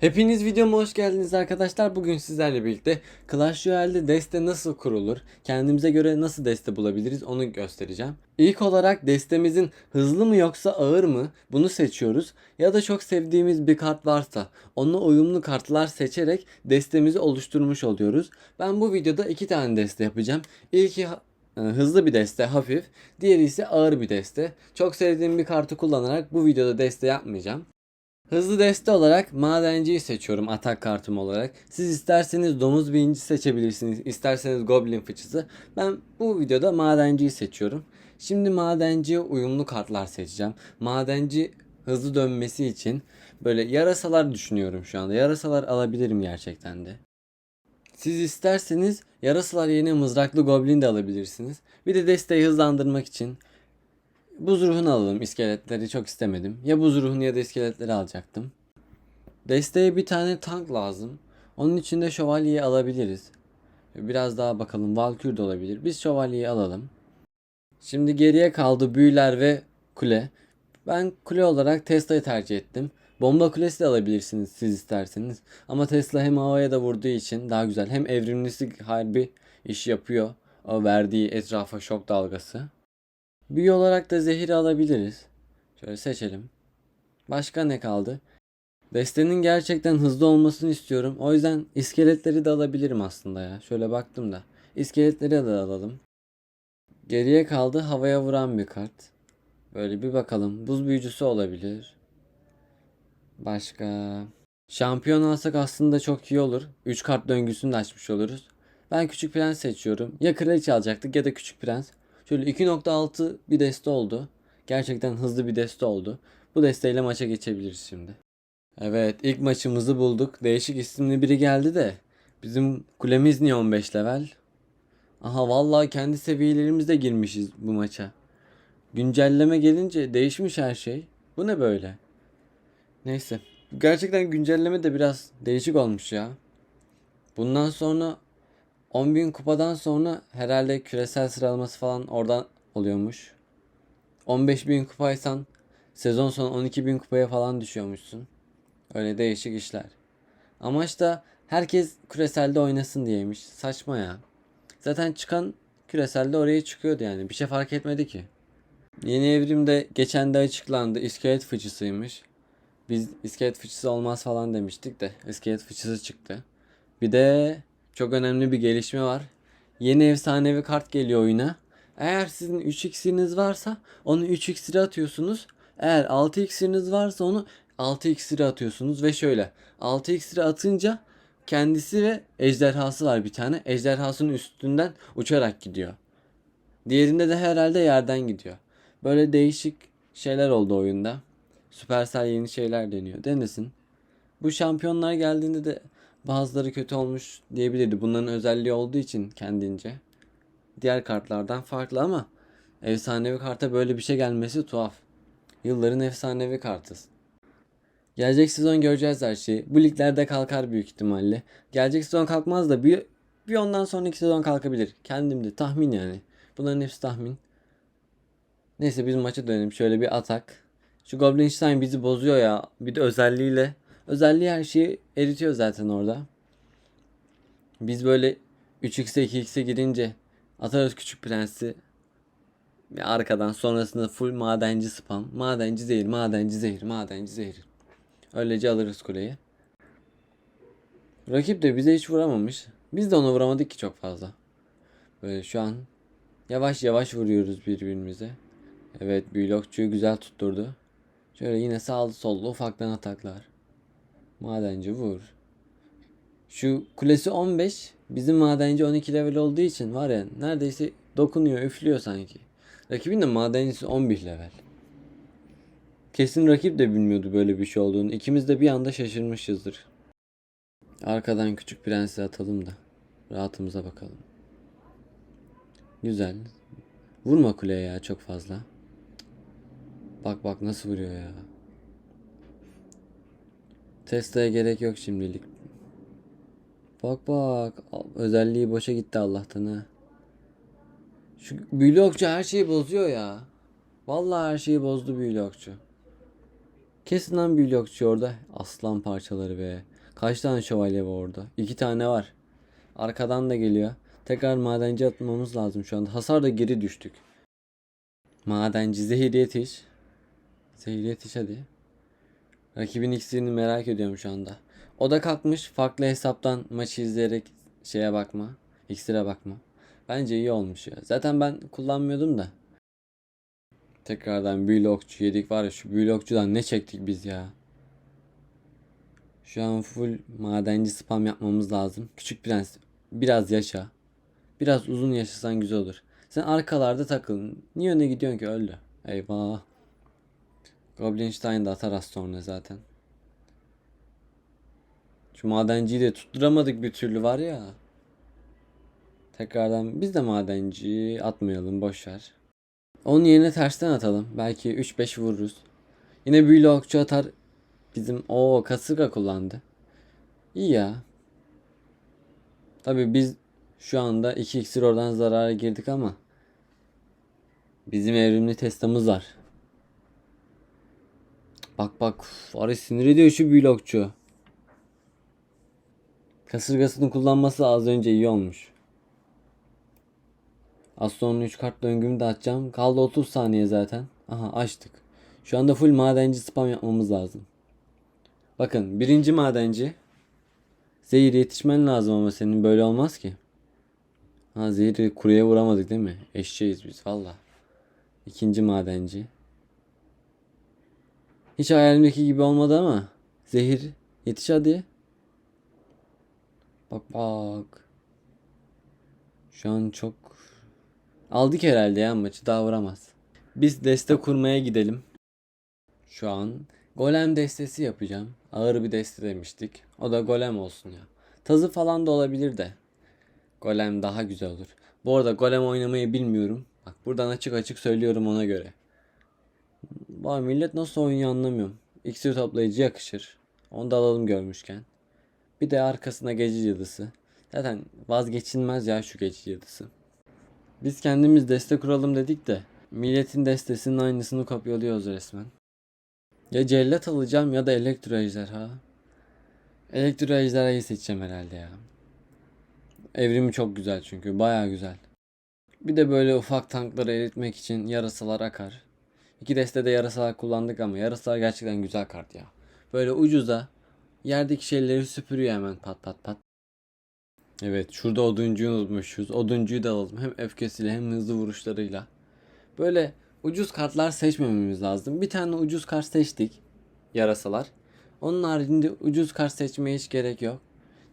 Hepiniz videoma hoş geldiniz arkadaşlar. Bugün sizlerle birlikte Clash Royale'de deste nasıl kurulur, kendimize göre nasıl deste bulabiliriz onu göstereceğim. İlk olarak destemizin hızlı mı yoksa ağır mı bunu seçiyoruz. Ya da çok sevdiğimiz bir kart varsa onunla uyumlu kartlar seçerek destemizi oluşturmuş oluyoruz. Ben bu videoda iki tane deste yapacağım. İlki e, hızlı bir deste hafif, diğeri ise ağır bir deste. Çok sevdiğim bir kartı kullanarak bu videoda deste yapmayacağım. Hızlı deste olarak madenciyi seçiyorum atak kartım olarak. Siz isterseniz domuz birinci seçebilirsiniz. isterseniz goblin fıçısı. Ben bu videoda madenciyi seçiyorum. Şimdi madenciye uyumlu kartlar seçeceğim. Madenci hızlı dönmesi için böyle yarasalar düşünüyorum şu anda. Yarasalar alabilirim gerçekten de. Siz isterseniz yarasalar yerine mızraklı goblin de alabilirsiniz. Bir de desteği hızlandırmak için Buz ruhunu alalım. İskeletleri çok istemedim. Ya buz ruhunu ya da iskeletleri alacaktım. Desteğe bir tane tank lazım. Onun için de şövalyeyi alabiliriz. Biraz daha bakalım. Valkür de olabilir. Biz şövalyeyi alalım. Şimdi geriye kaldı büyüler ve kule. Ben kule olarak Tesla'yı tercih ettim. Bomba kulesi de alabilirsiniz siz isterseniz. Ama Tesla hem havaya da vurduğu için daha güzel. Hem evrimlisi harbi iş yapıyor. O verdiği etrafa şok dalgası. Büyü olarak da zehir alabiliriz. Şöyle seçelim. Başka ne kaldı? Destenin gerçekten hızlı olmasını istiyorum. O yüzden iskeletleri de alabilirim aslında ya. Şöyle baktım da. İskeletleri de alalım. Geriye kaldı havaya vuran bir kart. Böyle bir bakalım. Buz büyücüsü olabilir. Başka. Şampiyon alsak aslında çok iyi olur. 3 kart döngüsünü de açmış oluruz. Ben küçük prens seçiyorum. Ya kraliçe alacaktık ya da küçük prens. Şöyle 2.6 bir deste oldu. Gerçekten hızlı bir deste oldu. Bu desteğiyle maça geçebiliriz şimdi. Evet ilk maçımızı bulduk. Değişik isimli biri geldi de. Bizim kulemiz niye 15 level? Aha vallahi kendi seviyelerimizde girmişiz bu maça. Güncelleme gelince değişmiş her şey. Bu ne böyle? Neyse. Gerçekten güncelleme de biraz değişik olmuş ya. Bundan sonra 10.000 kupadan sonra herhalde küresel sıralaması falan oradan oluyormuş. 15.000 kupaysan sezon sonu 12.000 kupaya falan düşüyormuşsun. Öyle değişik işler. Amaç da herkes küreselde oynasın diyeymiş. Saçma ya. Zaten çıkan küreselde oraya çıkıyordu yani. Bir şey fark etmedi ki. Yeni evrimde geçen de açıklandı. İskelet fıçısıymış. Biz iskelet fıçısı olmaz falan demiştik de iskelet fıçısı çıktı. Bir de çok önemli bir gelişme var. Yeni efsanevi kart geliyor oyuna. Eğer sizin 3 iksiriniz varsa onu 3 iksire atıyorsunuz. Eğer 6 iksiriniz varsa onu 6 iksire atıyorsunuz ve şöyle 6 iksire atınca kendisi ve ejderhası var bir tane. Ejderhasının üstünden uçarak gidiyor. Diğerinde de herhalde yerden gidiyor. Böyle değişik şeyler oldu oyunda. Supercell yeni şeyler deniyor. Denesin. Bu şampiyonlar geldiğinde de bazıları kötü olmuş diyebilirdi. Bunların özelliği olduğu için kendince. Diğer kartlardan farklı ama efsanevi karta böyle bir şey gelmesi tuhaf. Yılların efsanevi kartı. Gelecek sezon göreceğiz her şeyi. Bu liglerde kalkar büyük ihtimalle. Gelecek sezon kalkmaz da bir, bir ondan sonraki sezon kalkabilir. Kendimde tahmin yani. Bunların hepsi tahmin. Neyse biz maça dönelim. Şöyle bir atak. Şu Goblin Stein bizi bozuyor ya. Bir de özelliğiyle. Özelliği her şeyi eritiyor zaten orada. Biz böyle 3x'e 2x'e girince atarız küçük prensi. Arkadan sonrasında full madenci spam. Madenci zehir, madenci zehir, madenci zehir. Öylece alırız kuleyi. Rakip de bize hiç vuramamış. Biz de ona vuramadık ki çok fazla. Böyle şu an yavaş yavaş vuruyoruz birbirimize. Evet büyülokçuyu güzel tutturdu. Şöyle yine sağlı sollu ufaktan ataklar. Madenci vur. Şu kulesi 15. Bizim madenci 12 level olduğu için var ya neredeyse dokunuyor üflüyor sanki. Rakibin de madencisi 11 level. Kesin rakip de bilmiyordu böyle bir şey olduğunu. İkimiz de bir anda şaşırmışızdır. Arkadan küçük prensi atalım da rahatımıza bakalım. Güzel. Vurma kuleye ya çok fazla. Bak bak nasıl vuruyor ya. Tesla'ya gerek yok şimdilik. Bak bak. Özelliği boşa gitti Allah'tan ha. Şu büyülü okçu her şeyi bozuyor ya. Vallahi her şeyi bozdu büyülü okçu. Kesin lan büyülü okçu orada. Aslan parçaları be. Kaç tane şövalye var orada? İki tane var. Arkadan da geliyor. Tekrar madenci atmamız lazım şu anda. Hasar da geri düştük. Madenci zehir yetiş. Zehir yetiş hadi. Rakibin iksirini merak ediyorum şu anda. O da kalkmış farklı hesaptan maçı izleyerek şeye bakma. İksire bakma. Bence iyi olmuş ya. Zaten ben kullanmıyordum da. Tekrardan büyülü okçu yedik var ya şu büyülü okçudan ne çektik biz ya. Şu an full madenci spam yapmamız lazım. Küçük prens biraz yaşa. Biraz uzun yaşasan güzel olur. Sen arkalarda takıl. Niye öne gidiyorsun ki öldü. Eyvah. Goblinstein de atar az sonra zaten. Şu madenciyi de tutturamadık bir türlü var ya. Tekrardan biz de madenci atmayalım boş ver. Onun yerine tersten atalım. Belki 3-5 vururuz. Yine büyülü okçu atar. Bizim o kasırga kullandı. İyi ya. Tabi biz şu anda 2 iksir oradan zarara girdik ama bizim evrimli testamız var. Bak bak var ya sinir ediyor şu büyülü okçu. Kasırgasını kullanması az önce iyi olmuş. Az sonra 3 kart döngümü de açacağım. Kaldı 30 saniye zaten. Aha açtık. Şu anda full madenci spam yapmamız lazım. Bakın birinci madenci. Zehir yetişmen lazım ama senin böyle olmaz ki. Ha zehri kuruya vuramadık değil mi? Eşeğiz biz valla. İkinci madenci. Hiç hayalimdeki gibi olmadı ama. Zehir yetiş hadi. Bak bak. Şu an çok aldık herhalde ya maçı daha vuramaz. Biz deste kurmaya gidelim. Şu an golem destesi yapacağım. Ağır bir deste demiştik. O da golem olsun ya. Tazı falan da olabilir de. Golem daha güzel olur. Bu arada golem oynamayı bilmiyorum. Bak buradan açık açık söylüyorum ona göre. Vay millet nasıl oynuyor anlamıyorum. İksir toplayıcı yakışır. Onu da alalım görmüşken. Bir de arkasına gece cadısı. Zaten vazgeçilmez ya şu gece cadısı. Biz kendimiz deste kuralım dedik de milletin destesinin aynısını kopyalıyoruz resmen. Ya cellat alacağım ya da elektro ejderha. Elektro ejderhayı seçeceğim herhalde ya. Evrimi çok güzel çünkü baya güzel. Bir de böyle ufak tankları eritmek için yarasalar akar. İki destede yarasalar kullandık ama yarasalar gerçekten güzel kart ya. Böyle ucuza yerdeki şeyleri süpürüyor hemen pat pat pat. Evet şurada oduncuyu unutmuşuz. Oduncuyu da alalım. Hem öfkesiyle hem hızlı vuruşlarıyla. Böyle ucuz kartlar seçmememiz lazım. Bir tane ucuz kart seçtik. Yarasalar. Onun haricinde ucuz kart seçmeye hiç gerek yok.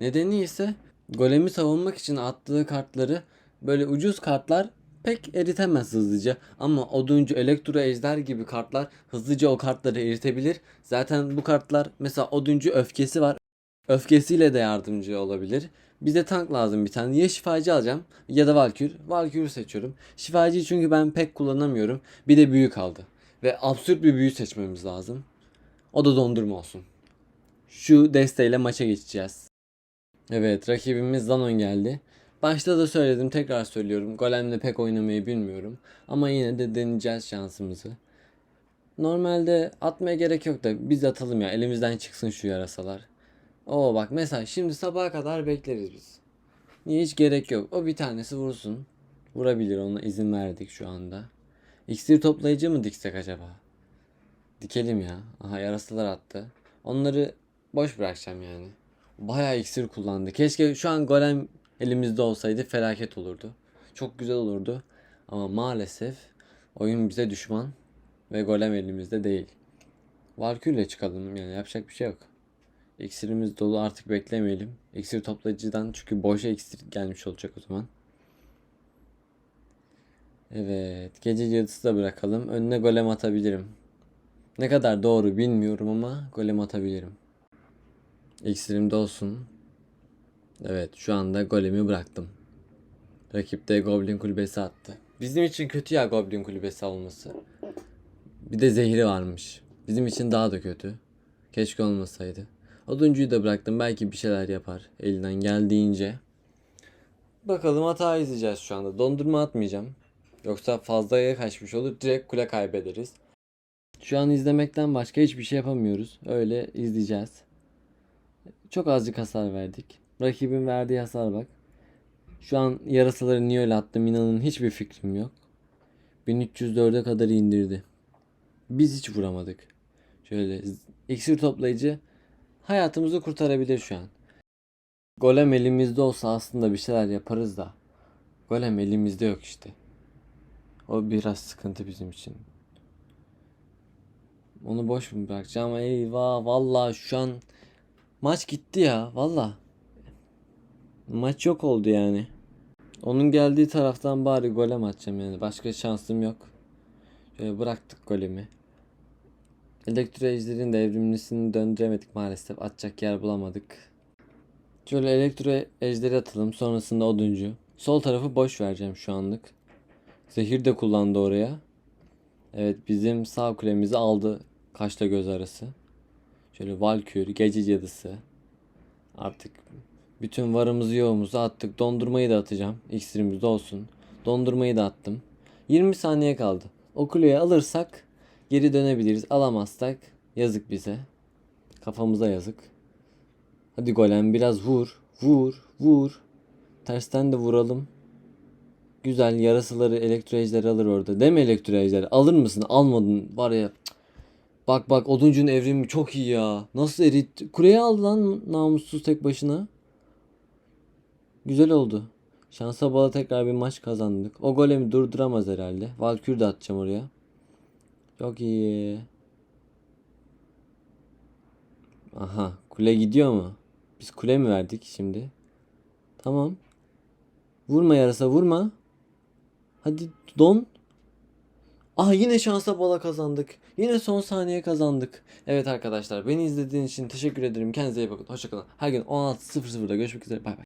Nedeni ise golemi savunmak için attığı kartları böyle ucuz kartlar pek eritemez hızlıca. Ama oduncu, elektro ejder gibi kartlar hızlıca o kartları eritebilir. Zaten bu kartlar mesela oduncu öfkesi var. Öfkesiyle de yardımcı olabilir. Bize tank lazım bir tane. Ya şifacı alacağım ya da valkür. Valkür'ü seçiyorum. Şifacıyı çünkü ben pek kullanamıyorum. Bir de büyü kaldı. Ve absürt bir büyü seçmemiz lazım. O da dondurma olsun. Şu desteğiyle maça geçeceğiz. Evet rakibimiz Zanon geldi. Başta da söyledim tekrar söylüyorum. Golem'le pek oynamayı bilmiyorum. Ama yine de deneyeceğiz şansımızı. Normalde atmaya gerek yok da biz atalım ya elimizden çıksın şu yarasalar. Oo bak mesela şimdi sabaha kadar bekleriz biz. Niye hiç gerek yok. O bir tanesi vursun. Vurabilir ona izin verdik şu anda. İksir toplayıcı mı diksek acaba? Dikelim ya. Aha yarasalar attı. Onları boş bırakacağım yani. Bayağı iksir kullandı. Keşke şu an golem elimizde olsaydı felaket olurdu. Çok güzel olurdu. Ama maalesef oyun bize düşman ve golem elimizde değil. Valkür'le çıkalım yani yapacak bir şey yok. İksirimiz dolu artık beklemeyelim. İksir toplayıcıdan çünkü boşa iksir gelmiş olacak o zaman. Evet gece cadısı da bırakalım. Önüne golem atabilirim. Ne kadar doğru bilmiyorum ama golem atabilirim. İksirim de olsun. Evet şu anda golemi bıraktım. Rakip de Goblin kulübesi attı. Bizim için kötü ya Goblin kulübesi olması. Bir de zehri varmış. Bizim için daha da kötü. Keşke olmasaydı. Oduncuyu da bıraktım. Belki bir şeyler yapar. Elinden geldiğince. Bakalım hata izleyeceğiz şu anda. Dondurma atmayacağım. Yoksa fazlaya kaçmış olur. Direkt kule kaybederiz. Şu an izlemekten başka hiçbir şey yapamıyoruz. Öyle izleyeceğiz. Çok azıcık hasar verdik. Rakibin verdiği hasar bak. Şu an yarasaları niye öyle attım inanın hiçbir fikrim yok. 1304'e kadar indirdi. Biz hiç vuramadık. Şöyle iksir toplayıcı hayatımızı kurtarabilir şu an. Golem elimizde olsa aslında bir şeyler yaparız da. Golem elimizde yok işte. O biraz sıkıntı bizim için. Onu boş mu bırakacağım? Eyvah vallahi şu an maç gitti ya valla. Maç yok oldu yani. Onun geldiği taraftan bari golem atacağım yani. Başka şansım yok. Şöyle bıraktık golemi. Elektro ejderin döndüremedik maalesef. Atacak yer bulamadık. Şöyle elektro ejderi atalım. Sonrasında oduncu. Sol tarafı boş vereceğim şu anlık. Zehir de kullandı oraya. Evet bizim sağ kulemizi aldı. Kaşla göz arası. Şöyle Valkür, Gece Cadısı. Artık bütün varımızı yoğumuzu attık. Dondurmayı da atacağım. İksirimizde olsun. Dondurmayı da attım. 20 saniye kaldı. O kuleyi alırsak geri dönebiliriz. Alamazsak yazık bize. Kafamıza yazık. Hadi golem biraz vur. Vur. Vur. Tersten de vuralım. Güzel yarasıları elektro ejderi alır orada. Değil mi elektro ejderi? Alır mısın? Almadın. Var ya. Bak bak oduncunun evrimi çok iyi ya. Nasıl eritti? Kuleyi aldı lan namussuz tek başına. Güzel oldu. Şansa bağlı tekrar bir maç kazandık. O golemi durduramaz herhalde. Valkür de atacağım oraya. Çok iyi. Aha kule gidiyor mu? Biz kule mi verdik şimdi? Tamam. Vurma yarasa vurma. Hadi don. Ah yine şansa bala kazandık. Yine son saniye kazandık. Evet arkadaşlar beni izlediğiniz için teşekkür ederim. Kendinize iyi bakın. Hoşçakalın. Her gün 16.00'da görüşmek üzere. Bay bay.